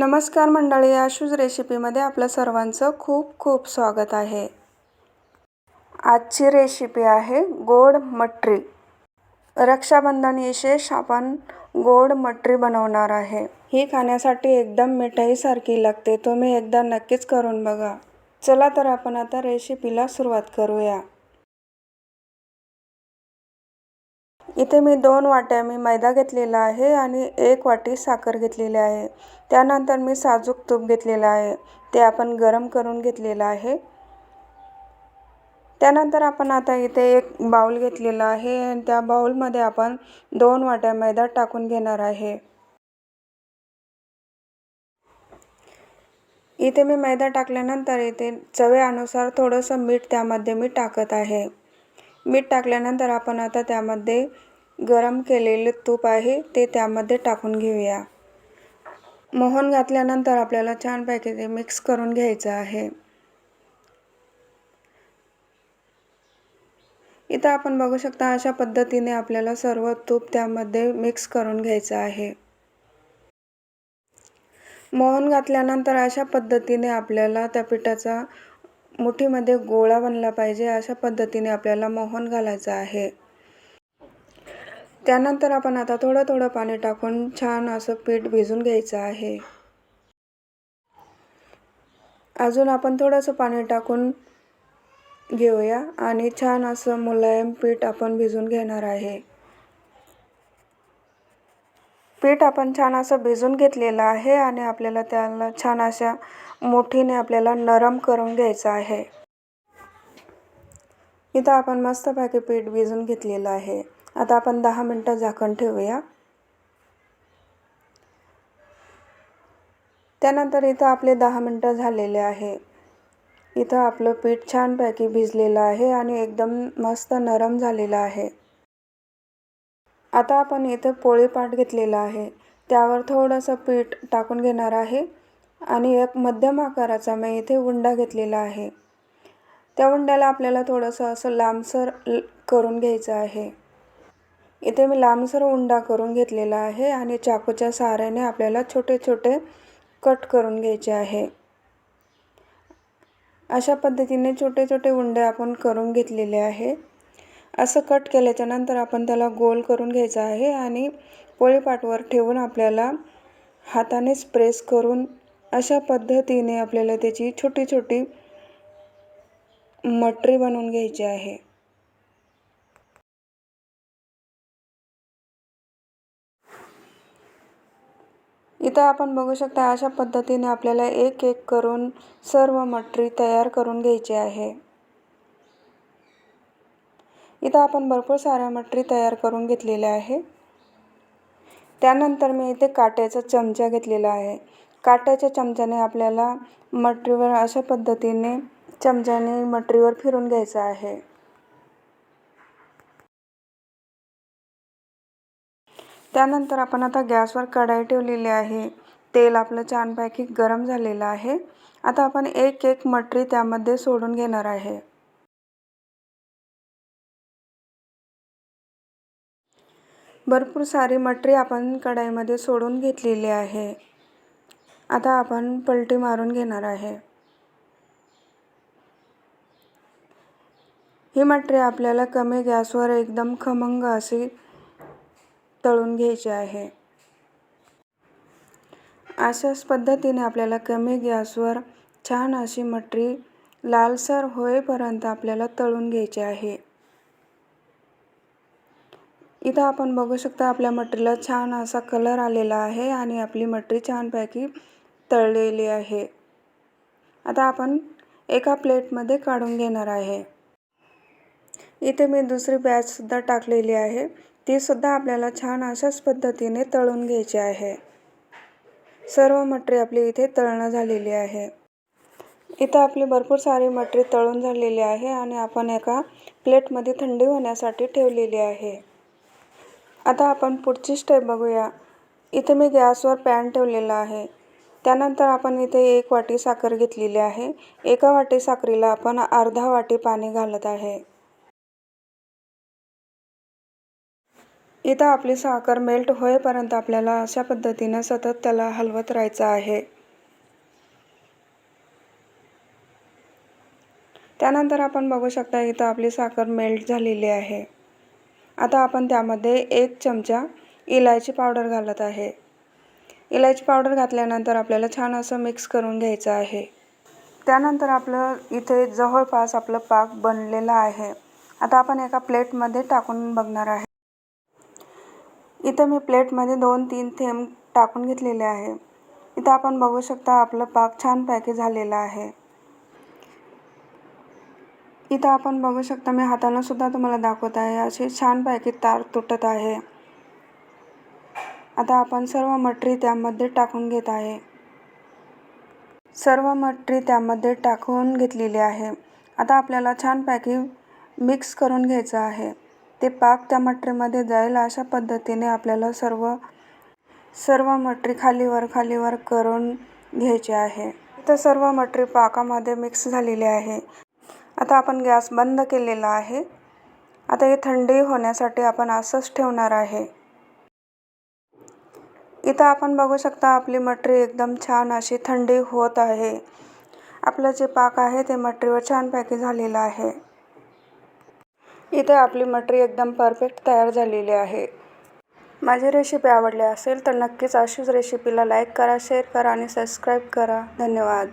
नमस्कार मंडळी आशूज रेसिपीमध्ये आपलं सर्वांचं खूप खूप स्वागत आहे. आजची रेसिपी आहे गोड मटरी. रक्षाबंधन विशेष आपण गोड मटरी बनवणार आहे. ही खाण्यासाठी एकदम मिठाईसारखी लागते तुम्ही एकदा नक्कीच करून बघा. चला तर आपण आता रेसिपीला सुरुवात करूया. इथे मी दोन वाट्या मी मैदा घेतलेला आहे आणि एक वाटी साखर घेतलेली आहे. त्यानंतर मी साजूक तूप घेतलेलं आहे. ते आपण गरम करून घेतलेलं आहे. त्यानंतर आपण आता इथे एक बाऊल घेतलेला आहे आणि त्या बाऊलमध्ये आपण दोन वाट्या मैदा टाकून घेणार आहे. इथे मी मैदा टाकल्यानंतर इथे चव्यानुसार थोडंसं मीठ त्यामध्ये मी टाकत आहे. मीठ टाकल्यानंतर आपण आता त्यामध्ये गरम केलेले तूप आहे ते त्यामध्ये टाकून घेऊया. मोहन घातल्यानंतर आपल्याला छानपैकी ते मिक्स करून घ्यायचं आहे. इथं आपण बघू शकता अशा पद्धतीने आपल्याला सर्व तूप त्यामध्ये मिक्स करून घ्यायचं आहे. मोहन घातल्यानंतर अशा पद्धतीने आपल्याला त्या पिठाचा मुठीमध्ये गोळा बनला पाहिजे अशा पद्धतीने आपल्याला मोहन घालायचं आहे. त्यानंतर आपण आता थोडं थोडं पाणी टाकून छान असं पीठ भिजून घ्यायचं आहे. अजून आपण थोडंसं पाणी टाकून घेऊया आणि छान असं मुलायम पीठ आपण भिजून घेणार आहे. पीठ आपण छान असं भिजून घेतलेलं आहे आणि आपल्याला त्याला छान अशा मोठीने आपल्याला नरम करून घ्यायचं आहे. इथं आपण मस्तपैकी पीठ भिजून घेतलेलं आहे. आता आपण दहा मिनटं झाकण ठेवूया. त्यानंतर इथं आपले दहा मिनटं झालेले आहे. इथं आपलं पीठ छानपैकी भिजलेलं आहे आणि एकदम मस्त नरम झालेलं आहे. आता आपण इथं पोळीपाट घेतलेला आहे. त्यावर थोडंसं पीठ टाकून घेणार आहे. आणि एक मध्यम आकाराचा मी इथे उंडा घेतलेला आहे. त्या उंड्याला आपल्याला थोडंसं असं लांबसर करून घ्यायचं आहे. इथे मी लांबसर उंडा करून घेतलेला आहे आणि चाकूच्या सहाऱ्याने आपल्याला छोटे छोटे कट करून घ्यायचे आहे. अशा पद्धतीने छोटे छोटे उंडे आपण करून घेतलेले आहे. असं कट केल्याच्यानंतर आपण त्याला गोल करून घ्यायचं आहे आणि पोळीपाटवर ठेवून आपल्याला हातानेच प्रेस करून अशा पद्धतीने आपल्याला त्याची छोटी छोटी मटरी बनवून घ्यायची आहे. इथं आपण बघू शकता अशा पद्धतीने आपल्याला एक एक करून सर्व मटरी तयार करून घ्यायची आहे. इथं आपण भरपूर साऱ्या मटरी तयार करून घेतलेल्या आहे. त्यानंतर मी इथे काट्याचा चमचा घेतलेला आहे. काट्याच्या चमच्याने आपल्याला मटरीवर अशा पद्धतीने चमच्याने मटरीवर फिरून घ्यायचं आहे. त्यानंतर आपण आता गॅसवर कढाई ठेवलेली आहे. तेल आपलं छानपैकी गरम झालेलं आहे. आता आपण एक एक मटरी त्यामध्ये सोडून घेणार आहे. भरपूर सारी मटरी आपण कढाईमध्ये सोडून घेतलेली आहे. आता आपण पलटी मारून घेणार आहे. ही मटरी आपल्याला कमी गॅसवर एकदम खमंग अशी तळून घ्यायची आहे. अशाच पद्धतीने आपल्याला कमी गॅसवर छान अशी मटरी लालसर होईपर्यंत आपल्याला तळून घ्यायची आहे. इथं आपण बघू शकता आपल्या मटरीला छान असा कलर आलेला आहे आणि आपली मटरी छानपैकी तळलेली आहे. आता आपण एका प्लेटमध्ये काढून घेणार आहे. इथे मी दुसरी बॅचसुद्धा टाकलेली आहे. तीसुद्धा आपल्याला छान अशाच पद्धतीने तळून घ्यायची आहे. सर्व मटरी आपली इथे तळणं झालेली आहे. इथं आपली भरपूर सारी मटरी तळून झालेली आहे आणि आपण एका प्लेटमध्ये थंडी होण्यासाठी ठेवलेली आहे. आता आपण पुढची स्टेप बघूया. इथे मी गॅसवर पॅन ठेवलेला आहे. त्यानंतर आपण इथे एक वाटी साखर घेतलेली आहे. एका वाटी साखरेला आपण अर्धा वाटी पाणी घालत आहे. इथं आपली साखर मेल्ट होईपर्यंत आपल्याला अशा पद्धतीनं सतत त्याला हलवत राहायचं आहे. त्यानंतर आपण बघू शकता इथं आपली साखर मेल्ट झालेली आहे. आता आपण त्यामध्ये एक चमचा इलायची पावडर घालत आहे. इलायची पावडर घातल्यानंतर आपल्याला छान असं मिक्स करून घ्यायचं आहे. त्यानंतर आपलं इथे जवळपास आपलं पाक बनलेलं आहे. आता आपण एका प्लेटमध्ये टाकून बघणार आहे. इथं मी प्लेटमध्ये दोन तीन थेंब टाकून घेतलेले आहे. इथं आपण बघू शकता आपलं पाक छान पॅके झालेला आहे. इथं आपण बघू शकता मी हातानं सुद्धा तुम्हाला दाखवत आहे असे छान पैकी तार तुटत आहे. आता आपण सर्व मटरी त्यामध्ये टाकून घेत आहे. सर्व मटरी त्यामध्ये टाकून घेतलेली आहे. आता आपल्याला छानपैकी मिक्स करून घ्यायचं आहे. ते पाक त्या मटरीमध्ये जाईल अशा पद्धतीने आपल्याला सर्व सर्व मटरी खालीवर खालीवर करून घ्यायचे आहे. तर सर्व मटरी पाकामध्ये मिक्स झालेली आहे. आता आपण गॅस बंद केलेला आहे. आता हे थंडी होण्यासाठी आपण असंच ठेवणार आहे. इथं आपण बघू शकता आपली मटरी एकदम छान अशी थंडी होत आहे. आपलं जे पाक आहे ते मटरीवर छानपैकी झालेलं आहे. इथे आपली मटरी एकदम परफेक्ट तयार झालेली आहे. माझी रेसिपी आवडली असेल तर नक्कीच अशीच रेसिपीला लाईक करा शेअर करा आणि सबस्क्राईब करा. धन्यवाद.